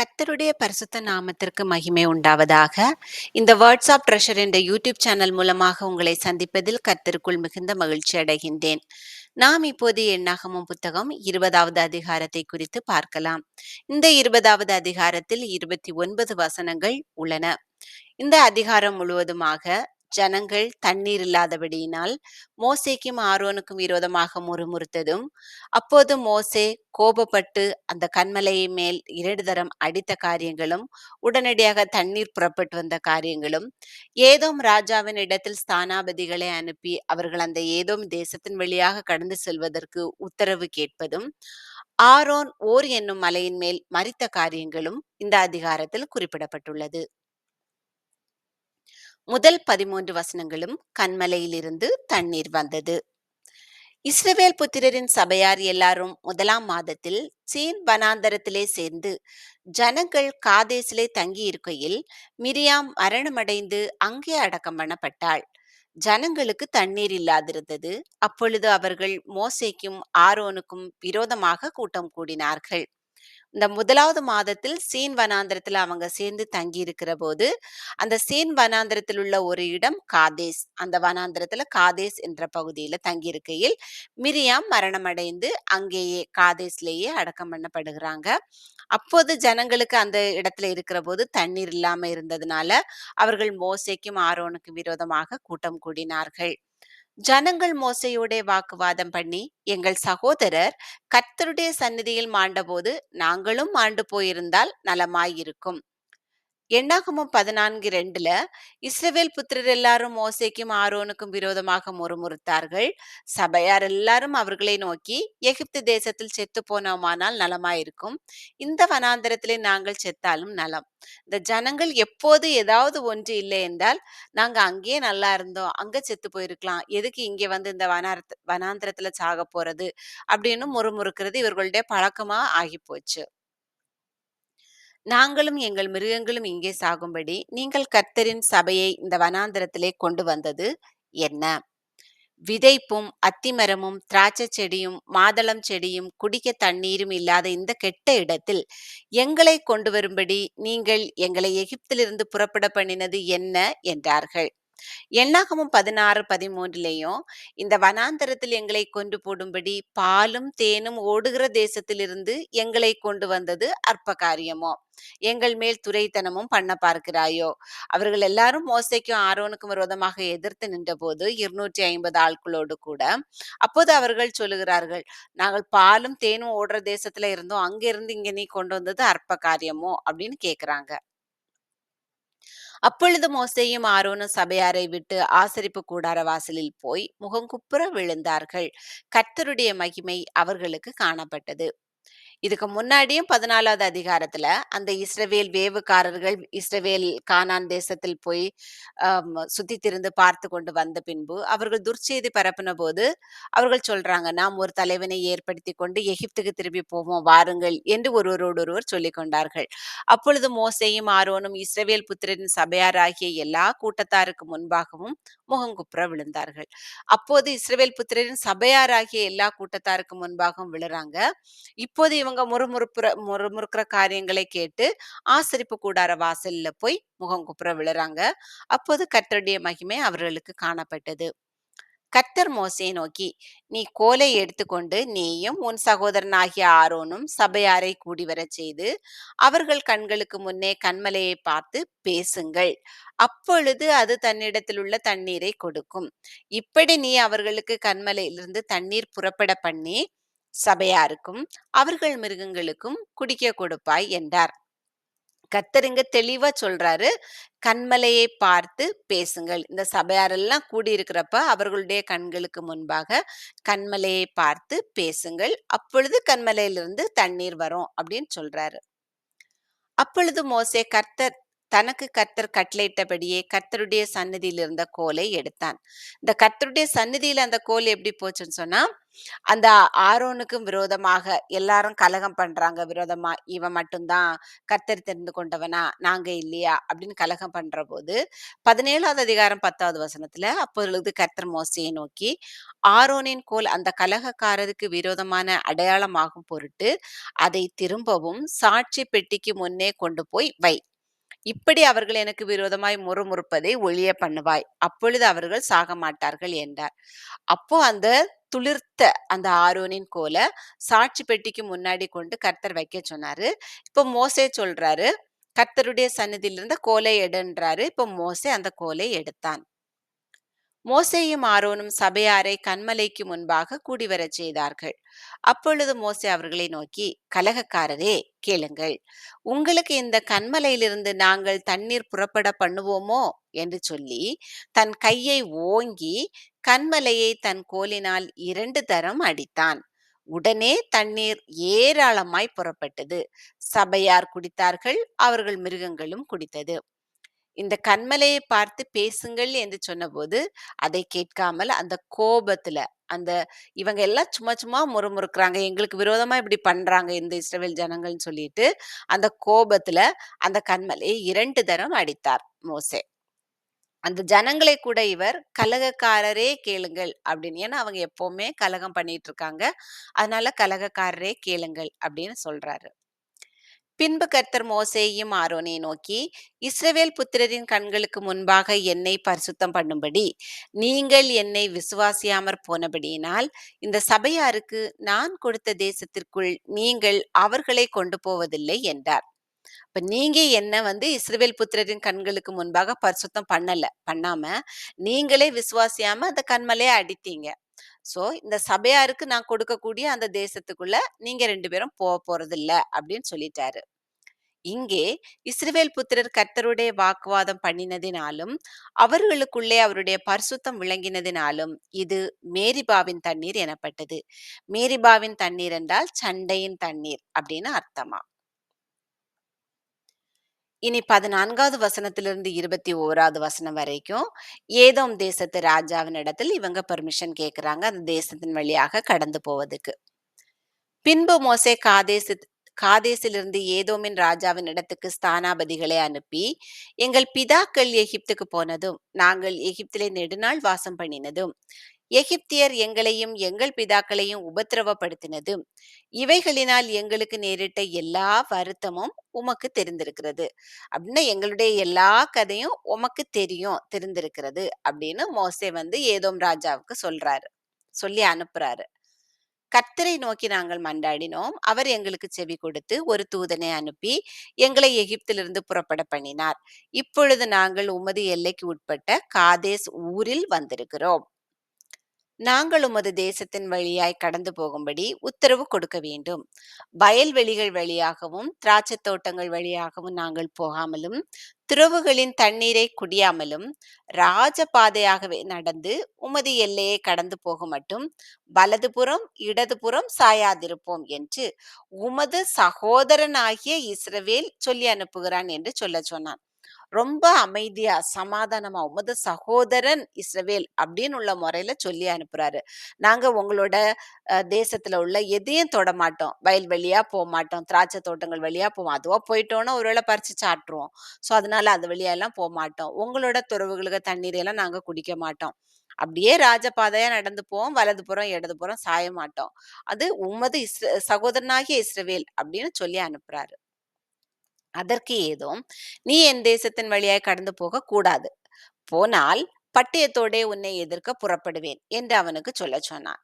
கர்த்தருடைய பரிசுத்த நாமத்திற்கு மகிமை உண்டாவதாக. இந்த வேர்ட்ஸ் ஆஃப் ட்ரெஷர் என்ற யூடியூப் சேனல் மூலமாக உங்களை சந்திப்பதில் கத்தருக்குள் மிகுந்த மகிழ்ச்சி அடைகின்றேன். நாம் இப்போது எண்ணாகமும் புத்தகம் இருபதாவது அதிகாரத்தை குறித்து பார்க்கலாம். இந்த இருபதாவது அதிகாரத்தில் இருபத்தி ஒன்பது வசனங்கள் உள்ளன. இந்த அதிகாரம் முழுவதுமாக ஜனங்கள் தண்ணீர் இல்லாதபடியினால் மோசேக்கும் ஆரோனுக்கும் விரோதமாக முறுமுறுத்ததும் அப்போது மோசே கோபப்பட்டு அந்த கண்மலையை மேல் இரண்டு தரம் அடித்த காரியங்களும் உடனடியாக தண்ணீர் புறப்பட்டு வந்த காரியங்களும் ஏதோம் ராஜாவின் இடத்தில் ஸ்தானாபதிகளை அனுப்பி அவர்கள் அந்த ஏதோம் தேசத்தின் வழியாக கடந்து செல்வதற்கு உத்தரவு கேட்பதும் ஆரோன் ஓர் என்னும் மலையின் மேல் மறித்த காரியங்களும் இந்த அதிகாரத்தில் குறிப்பிடப்பட்டுள்ளது. முதல் பதிமூன்று வசனங்களும் கண்மலையிலிருந்து தண்ணீர் வந்தது. இஸ்ரவேல் புத்திரரின் சபையார் எல்லாரும் முதலாம் மாதத்தில் சீன் வனாந்தரத்திலே சேர்ந்து ஜனங்கள் காதேசிலே தங்கி இருக்கையில் மிரியாம் மரணமடைந்து அங்கே அடக்கம் பண்ணப்பட்டாள். ஜனங்களுக்கு தண்ணீர் இல்லாதிருந்தது. அப்பொழுது அவர்கள் மோசேக்கும் ஆரோனுக்கும் விரோதமாக கூட்டம் கூடினார்கள். இந்த முதலாவது மாதத்தில் சீன் வனாந்திரத்தில் அவங்க சேர்ந்து தங்கி இருக்கிற போது அந்த சீன் வனாந்திரத்தில் உள்ள ஒரு இடம் காதேஸ். அந்த வனாந்திரத்துல காதேஸ் என்ற பகுதியில தங்கி இருக்கையில் மிரியாம் மரணமடைந்து அங்கேயே காதேஸ்லேயே அடக்கம் பண்ணப்படுகிறாங்க. அப்போது ஜனங்களுக்கு அந்த இடத்துல இருக்கிற போது தண்ணீர் இல்லாம இருந்ததுனால அவர்கள் மோசைக்கும் ஆரோனுக்கும் விரோதமாக கூட்டம் கூடினார்கள். ஜனங்கள் மோசையோட வாக்குவாதம் பண்ணி எங்கள் சகோதரர் கர்த்தருடைய சந்நிதியில் மாண்டபோது நாங்களும் மாண்டு போயிருந்தால் நலமாயிருக்கும். எண்ணாகமும் பதினான்கு ரெண்டுல இஸ்ரவேல் புத்திரர் எல்லாரும் மோசேக்கும் ஆரோனுக்கும் விரோதமாக முறுமுறுத்தார்கள். சபையார் எல்லாரும் அவர்களை நோக்கி எகிப்து தேசத்தில் செத்து போனோமானால் நலமாயிருக்கும். இந்த வனாந்தரத்திலே நாங்கள் செத்தாலும் நலம். இந்த ஜனங்கள் எப்போது ஏதாவது ஒன்று இல்லை என்றால் நாங்க அங்கேயே நல்லா இருந்தோம். அங்க செத்து போயிருக்கலாம். எதுக்கு இங்க வந்து இந்த வனாரத் வனாந்திரத்துல சாக போறது? அப்படின்னு முறுமுறுக்கிறது இவர்களுடைய பழக்கமா ஆகி போச்சு நாங்களும் எங்கள் மிருகங்களும் இங்கே சாகும்படி நீங்கள் கர்த்தரின் சபையை இந்த வனாந்தரத்திலே கொண்டு வந்தது என்ன? விதைப்பும் அத்திமரமும் திராட்சை செடியும் மாதளம் செடியும் குடிக்க தண்ணீரும் இல்லாத இந்த கெட்ட இடத்தில் எங்களை கொண்டு வரும்படி நீங்கள் எங்களை எகிப்திலிருந்து புறப்பட பண்ணினது என்ன? என்றார்கள். எண்ணாகமும் பதினாறு பதிமூன்றுலேயும் இந்த வனாந்தரத்தில் எங்களை கொண்டு போடும்படி பாலும் தேனும் ஓடுகிற தேசத்திலிருந்து எங்களை கொண்டு வந்தது அற்ப காரியமோ எங்கள் மேல் துரைத்தனமும் பண்ண பார்க்கிறாயோ? அவர்கள் எல்லாரும் மோசைக்கும் ஆரோனுக்கும் விரோதமாக எதிர்த்து நின்றபோது இருநூற்றி ஐம்பது ஆட்களோடு கூட அப்போது அவர்கள் சொல்லுகிறார்கள் நாங்கள் பாலும் தேனும் ஓடுற தேசத்துல இருந்தோம். அங்கிருந்து இங்க நீ கொண்டு வந்தது அற்ப காரியமோ அப்படின்னு கேக்குறாங்க. அப்பொழுது மோசேயும் ஆரோனும் சபையாரை விட்டு ஆசரிப்பு கூடார வாசலில் போய் முகங்குப்புற விழுந்தார்கள். கர்த்தருடைய மகிமை அவர்களுக்கு காணப்பட்டது. இதுக்கு முன்னாடியும் பதினாலாவது அதிகாரத்துல அந்த இஸ்ரவேல் வேவுக்காரர்கள் இஸ்ரவேல் கானான் தேசத்தில் போய் ஆம், சுத்தி பார்த்து கொண்டு வந்த பின்பு அவர்கள் துர்ச்செய்தி பரப்பின போது அவர்கள் சொல்றாங்க நாம் ஒரு தலைவனை ஏற்படுத்தி கொண்டு எகிப்துக்கு திரும்பி போவோம் வாருங்கள் என்று ஒருவரோடொருவர் சொல்லிக் கொண்டார்கள். அப்பொழுது மோசேயும் ஆரோனும் இஸ்ரவேல் புத்திரரின் சபையாராகிய எல்லா கூட்டத்தாருக்கு முன்பாகவும் முகங்குப்புற விழுந்தார்கள். அப்போது இஸ்ரவேல் புத்திரரின் சபையாராகிய எல்லா கூட்டத்தாருக்கு முன்பாகவும் விழுறாங்க. இப்போது இவங்க முறுமுறுப்புற முறுமுறுக்கிற காரியங்களை கேட்டு ஆசரிப்பு கூடார வாசல்ல போய் முகங்குப்புற விழுறாங்க. அப்போது கர்த்தருடைய மகிமை அவர்களுக்கு காணப்பட்டது. கர்த்தர் மோசையை நோக்கி நீ கோலை எடுத்துக்கொண்டு நீயும் உன் சகோதரனாகிய ஆரோனும் சபையாரை கூடி வரச் செய்து அவர்கள் கண்களுக்கு முன்னே கண்மலையை பார்த்து பேசுங்கள். அப்பொழுது அது தன்னிடத்தில் உள்ள தண்ணீரை கொடுக்கும். இப்படி நீ அவர்களுக்கு கண்மலையிலிருந்து தண்ணீர் புறப்பட பண்ணி சபையாருக்கும் அவர்கள் மிருகங்களுக்கும் குடிக்க கொடுப்பாய் என்றார். கத்தருங்க தெளிவா சொல்றாரு. கண்மலையை பார்த்து பேசுங்கள். இந்த சபையாரெல்லாம் கூடியிருக்கிறப்ப அவர்களுடைய கண்களுக்கு முன்பாக கண்மலையை பார்த்து பேசுங்கள். அப்பொழுது கண்மலையிலிருந்து தண்ணீர் வரும் அப்படின்னு சொல்றாரு. அப்பொழுது மோசே கர்த்தர் தனக்கு கர்த்தர் கட்டளையிட்டபடியே கர்த்தருடைய சன்னதியில் இருந்த கோலை எடுத்தான். இந்த கர்த்தருடைய சன்னதியில அந்த கோல் எப்படி போச்சுன்னு சொன்னா அந்த ஆரோனுக்கும் விரோதமாக எல்லாரும் கலகம் பண்றாங்க. விரோதமா இவன் மட்டும்தான் கர்த்தர் தெரிந்து கொண்டவனா நாங்க இல்லையா? அப்படின்னு கலகம் பண்ற போது பதினேழாவது அதிகாரம் பத்தாவது வசனத்துல அப்பொழுது கர்த்தர் மோசையை நோக்கி ஆரோனின் கோல் அந்த கலகக்காரருக்கு விரோதமான அடையாளமாகும் பொருட்டு அதை திரும்பவும் சாட்சி பெட்டிக்கு முன்னே கொண்டு போய் வை. இப்படி அவர்கள் எனக்கு விரோதமாய் முறுமுறுப்பதை ஒழிய பண்ணுவாய். அப்பொழுது அவர்கள் சாக மாட்டார்கள் என்றார். அப்போ அந்த துளிர்த்த அந்த ஆரோனின் கோலை சாட்சி பெட்டிக்கு முன்னாடி கொண்டு கர்த்தர் வைக்க சொன்னாரு. இப்போ மோசே சொல்றாரு கர்த்தருடைய சன்னதியிலிருந்து கோலை எடுன்றாரு இப்போ மோசே அந்த கோலை எடுத்தான். மோசேயும் ஆரோனும் சபையாரை கண்மலைக்கு முன்பாக கூடிவரச் செய்தார்கள். அப்பொழுது மோசே அவர்களை நோக்கி கலகக்காரரே கேளுங்கள். உங்களுக்கு இந்த கண்மலையிலிருந்து நாங்கள் தண்ணீர் புறப்பட பண்ணுவோமோ? என்று சொல்லி தன் கையை ஓங்கி கண்மலையை தன் கோலினால் இரண்டு தரம் அடித்தான். உடனே தண்ணீர் ஏராளமாய் புறப்பட்டது. சபையார் குடித்தார்கள் அவர்கள் மிருகங்களும் குடித்தது. இந்த கண்மலையை பார்த்து பேசுங்கள் என்று சொன்னபோது அதை கேட்காமல் அந்த கோபத்துல அந்த இவங்க எல்லாம் சும்மா சும்மா முறுமுறுக்குறாங்க எங்களுக்கு விரோதமா இப்படி பண்றாங்க இந்த இஸ்ரவேல் ஜனங்கள்னு சொல்லிட்டு அந்த கோபத்துல அந்த கண்மலையை இரண்டு தரம் அடித்தார் மோசே. அந்த ஜனங்களை கூட இவர் கலகக்காரரே கேளுங்கள் அப்படின்னு ஏன்னா அவங்க எப்பவுமே கலகம் பண்ணிட்டு இருக்காங்க. அதனால கலகக்காரரே கேளுங்கள் அப்படின்னு சொல்றாரு. பின்பு கர்த்தர் மோசேயும் ஆரோனை நோக்கி இஸ்ரவேல் புத்திரரின் கண்களுக்கு முன்பாக என்னை பரிசுத்தம் பண்ணும்படி நீங்கள் என்னை விசுவாசியாமற் போனபடியினால் இந்த சபையாருக்கு நான் கொடுத்த தேசத்திற்குள் நீங்கள் அவர்களை கொண்டு போவதில்லை என்றார். இப்ப நீங்க என்ன வந்து இஸ்ரேல் புத்திரரின் கண்களுக்கு முன்பாக பரிசுத்தம் பண்ணல பண்ணாம நீங்களே விசுவாசியாம அந்த கண்மலையை அடித்தீங்க. ஸோ இந்த சபையாருக்கு நான் கொடுக்கக்கூடிய அந்த தேசத்துக்குள்ள நீங்க ரெண்டு பேரும் போக போறது அப்படின்னு சொல்லிட்டாரு. இங்கே இஸ்ரவேல் புத்திரர் கர்த்தருடைய வாக்குவாதம் பண்ணினதினாலும் அவர்களுக்குள்ளே அவருடைய பரிசுத்தம் விளங்கினதினாலும் இது மேரிபாவின் தண்ணீர் எனப்பட்டது. மேரிபாவின் தண்ணீர் என்றால் சண்டையின் தண்ணீர் அப்படின்னு அர்த்தமா? இனி பதினான்காவது வசனத்திலிருந்து இருபத்தி ஓராவது வசனம் வரைக்கும் ஏதோம் தேசத்து ராஜாவின் இடத்தில் இவங்க பெர்மிஷன் கேட்குறாங்க, அந்த தேசத்தின் வழியாக கடந்து போவதுக்கு. பின்பு மோசே காதேசு காதேசிலிருந்து ஏதோமின் ராஜாவின் இடத்துக்கு ஸ்தானாபதிகளை அனுப்பி எங்கள் பிதாக்கள் எகிப்துக்கு போனதும் நாங்கள் எகிப்திலே நெடுநாள் வாசம் பண்ணினதும் எகிப்தியர் எங்களையும் எங்கள் பிதாக்களையும் உபத்திரவப்படுத்தினதும் இவைகளினால் எங்களுக்கு நேரிட்ட எல்லா வருத்தமும் உமக்கு தெரிந்திருக்கிறது. அப்படின்னா எங்களுடைய எல்லா கதையும் உமக்கு தெரியும் தெரிந்திருக்கிறது அப்படின்னு மோசே வந்து ஏதோம் ராஜாவுக்கு சொல்றாரு. சொல்லி அனுப்புறாரு. கர்த்தரை நோக்கி நாங்கள் மன்றாடினோம் அவர் எங்களுக்கு செவி கொடுத்து ஒரு தூதனை அனுப்பி எங்களை எகிப்திலிருந்து புறப்பட பண்ணினார். இப்பொழுது நாங்கள் உமது எல்லைக்கு உட்பட்ட காதேஸ் ஊரில் வந்திருக்கிறோம். நாங்கள் உமது தேசத்தின் வழியாய் கடந்து போகும்படி உத்தரவு கொடுக்க வேண்டும். வயல்வெளிகள் வழியாகவும் திராட்சை தோட்டங்கள் வழியாகவும் நாங்கள் போகாமலும் துறவுகளின் தண்ணீரை குடியாமலும் ராஜபாதையாகவே நடந்து உமது எல்லையை கடந்து போக மட்டும் வலதுபுறம் இடதுபுறம் சாயாதிருப்போம் என்று உமது சகோதரனாகிய இஸ்ரவேல் சொல்லி அனுப்புகிறான் என்று சொல்ல சொன்னான். ரொம்ப அமைதியா சமாதானமா உமது சகோதரன் இஸ்ரவேல் அப்படின்னு உள்ள முறையில சொல்லி அனுப்புறாரு. நாங்க உங்களோட தேசத்துல உள்ள எதையும் தொட மாட்டோம். வயல் வழியா போக மாட்டோம். திராட்சை தோட்டங்கள் வழியா போவோம். அதுவா போயிட்டோம்னா ஒருவேளை பறிச்சு சாட்டுருவோம் சோ அதனால அது வழியா எல்லாம் போக மாட்டோம். உங்களோட துறவுகளுக்கு தண்ணீர் எல்லாம் நாங்க குடிக்க மாட்டோம். அப்படியே ராஜபாதையா நடந்து போவோம். வலது புறம் இடது புறம் சாய மாட்டோம். அது உமது இஸ்ர சகோதரனாகிய இஸ்ரவேல் அப்படின்னு சொல்லி அனுப்புறாரு. அதற்கு ஏதும் நீ என் தேசத்தின் வழியாய் கடந்து போக கூடாது. போனால் பட்டயத்தோடே உன்னை எதிர்க்க புறப்படுவேன் என்று அவனுக்கு சொல்ல சொன்னான்.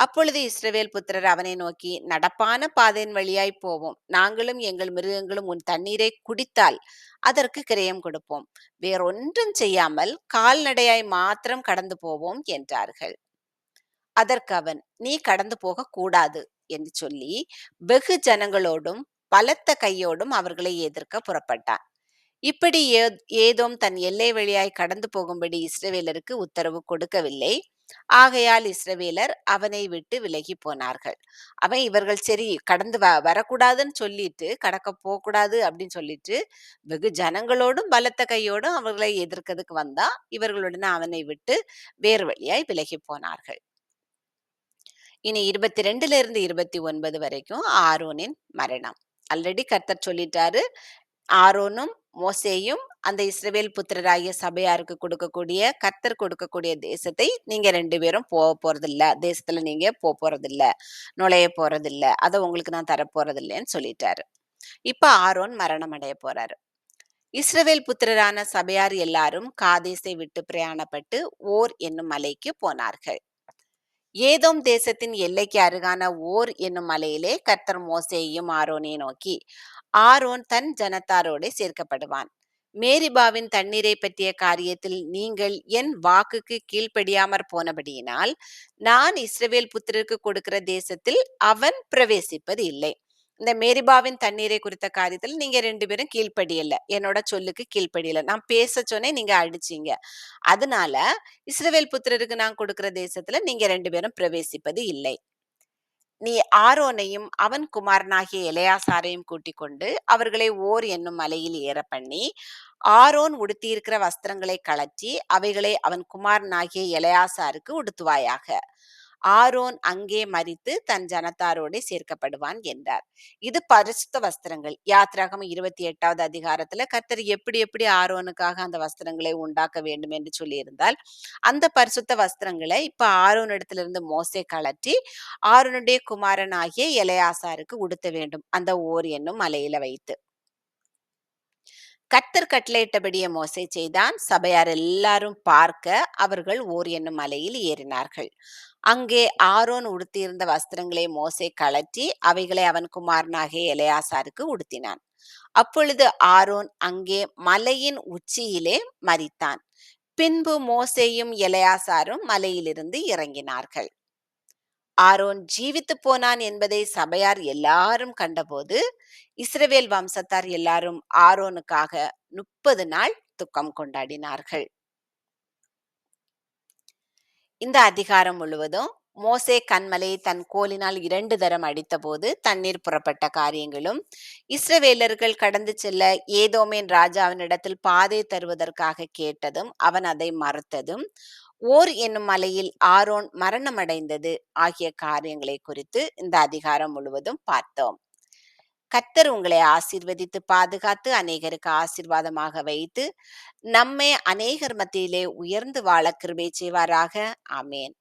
அப்பொழுது இஸ்ரவேல் புத்திரர் அவனை நோக்கி நடப்பான பாதையின் வழியாய் போவோம். நாங்களும் எங்கள் மிருகங்களும் உன் தண்ணீரை குடித்தால் அதற்கு கிரயம் கொடுப்போம். வேறொன்றும் செய்யாமல் கால்நடையாய் மாத்திரம் கடந்து போவோம் என்றார்கள். அதற்கு அவன் நீ கடந்து போக கூடாது என்று சொல்லி வெகு ஜனங்களோடும் பலத்த கையோடும் அவர்களை எதிர்க்க புறப்பட்டான். இப்படி ஏ- ஏதோம் தன் எல்லை வழியாய் கடந்து போகும்படி இஸ்ரவேலருக்கு உத்தரவு கொடுக்கவில்லை. ஆகையால் இஸ்ரவேலர் அவனை விட்டு விலகி போனார்கள். அவன் இவர்கள் சரி கடந்து வ வரக்கூடாதுன்னு சொல்லிட்டு கடக்க போகக்கூடாது அப்படின்னு சொல்லிட்டு வெகு ஜனங்களோடும் பலத்த கையோடும் அவர்களை எதிர்க்கிறதுக்கு வந்தா இவர்களுடன் அவனை விட்டு வேறு வழியாய் விலகி போனார்கள். இனி இருபத்தி ரெண்டுல இருந்து இருபத்தி ஒன்பது வரைக்கும் ஆரோனின் மரணம். ஆல்ரெடி கர்த்தர் சொல்லிட்டாரு. ஆரோனும் மோசேயும் அந்த இஸ்ரவேல் புத்திரராகிய சபையாருக்கு கொடுக்கக்கூடிய கர்த்தர் கொடுக்கக்கூடிய தேசத்தை நீங்க ரெண்டு பேரும் போக போறதில்ல. தேசத்துல நீங்க போக போறதில்ல. நுழைய போறதில்ல. அதை உங்களுக்கு நான் தரப்போறதில்லைன்னு சொல்லிட்டாரு. இப்ப ஆரோன் மரணம் அடைய போறாரு. இஸ்ரவேல் புத்திரரான சபையார் எல்லாரும் காதேசை விட்டு பிரயாணப்பட்டு ஓர் என்னும் மலைக்கு போனார்கள். ஏதோம் தேசத்தின் எல்லைக்கு அருகான ஓர் என்னும் மலையிலே கர்த்தர் மோசேயையும் ஆரோனையும் நோக்கி ஆரோன் தன் ஜனத்தாரோடே சேர்க்கப்படுவான். மேரிபாவின் தண்ணீரை பற்றிய காரியத்தில் நீங்கள் என் வாக்குக்கு கீழ்ப்படியாமற் போனபடியினால் நான் இஸ்ரவேல் புத்திரருக்கு கொடுக்கிற தேசத்தில் அவன் பிரவேசிப்பது இல்லை. இந்த மேரிபாவின் தண்ணீரை குறித்த காரியத்தில் நீங்க ரெண்டு பேரும் கீழ்ப்படியல. என்னோட சொல்லுக்கு கீழ்ப்படியல. நான் பேச சொன்னே நீங்க அடிச்சீங்க. அதனால இஸ்ரவேல் புத்திரருக்கு நான் கொடுக்கிற தேசத்துல நீங்க ரெண்டு பேரும் பிரவேசிப்பது இல்லை. நீ ஆரோனையும் அவன் குமாரனாகிய இளையாசாரையும் கூட்டிக் கொண்டு அவர்களை ஓர் என்னும் மலையில் ஏற பண்ணி ஆரோன் உடுத்தியிருக்கிற வஸ்திரங்களை கழற்றி அவைகளை அவன் குமாரனாகிய இளையாசாருக்கு உடுத்துவாயாக. ஆரோன் அங்கே மறித்து தன் ஜனத்தாரோடே சேர்க்கப்படுவான் என்றார். இது பரிசுத்த வஸ்திரங்கள். யாத்ராகம் இருபத்தி எட்டாவது அதிகாரத்துல கர்த்தர் எப்படி எப்படி ஆரோனுக்காக அந்த வஸ்திரங்களை உண்டாக்க வேண்டும் என்று சொல்லியிருந்தால் அந்த பரிசுத்த வஸ்திரங்களை இப்ப ஆரோன் இடத்துல இருந்து மோசே கழற்றி ஆரோனுடைய குமாரனாகிய இளையாசாருக்கு உடுத்த வேண்டும். அந்த ஓர் என்னும் மலையில வைத்து. கத்தர் கட்டளையிட்டபடியே மோசை செய்தான். சபையார் எல்லாரும் பார்க்க அவர்கள் ஓர் என்னும் மலையில் ஏறினார்கள். அங்கே ஆரோன் உடுத்தியிருந்த வஸ்திரங்களை மோசை கழற்றி அவைகளை அவன் குமாரனாகிய இளையாசாருக்கு உடுத்தினான். அப்பொழுது ஆரோன் அங்கே மலையின் உச்சியிலே மறித்தான் பின்பு மோசேயும் எலையாசாரும் மலையிலிருந்து இறங்கினார்கள். ஆரோன் ஜீவித்து போனான் என்பதை சபையார் எல்லாரும் கண்டபோது இஸ்ரவேல் வம்சத்தார் எல்லாரும் ஆரோனுக்காக முப்பது நாள் துக்கம் கொண்டாடினார்கள். இந்த அதிகாரம் முழுவதும் மோசே கண்மலை தன் கோலினால் இரண்டு தரம் அடித்தபோது தண்ணீர் புறப்பட்ட காரியங்களும் இஸ்ரவேலர்கள் கடந்து செல்ல ஏதோமேன் ராஜாவினிடத்தில் பாதை தருவதற்காக கேட்டதும் அவன் அதை மறுத்ததும் ஓர் என்னும் மலையில் ஆரோன் மரணமடைந்தது ஆகிய காரியங்களை குறித்து இந்த அதிகாரம் முழுவதும் பார்த்தோம். கத்தர் உங்களை ஆசீர்வதித்து பாதுகாத்து அநேகருக்கு ஆசீர்வாதமாக வைத்து நம்மை அநேகர் மத்தியிலே உயர்ந்து வாழ கிருபை செய்வாராக. ஆமேன்.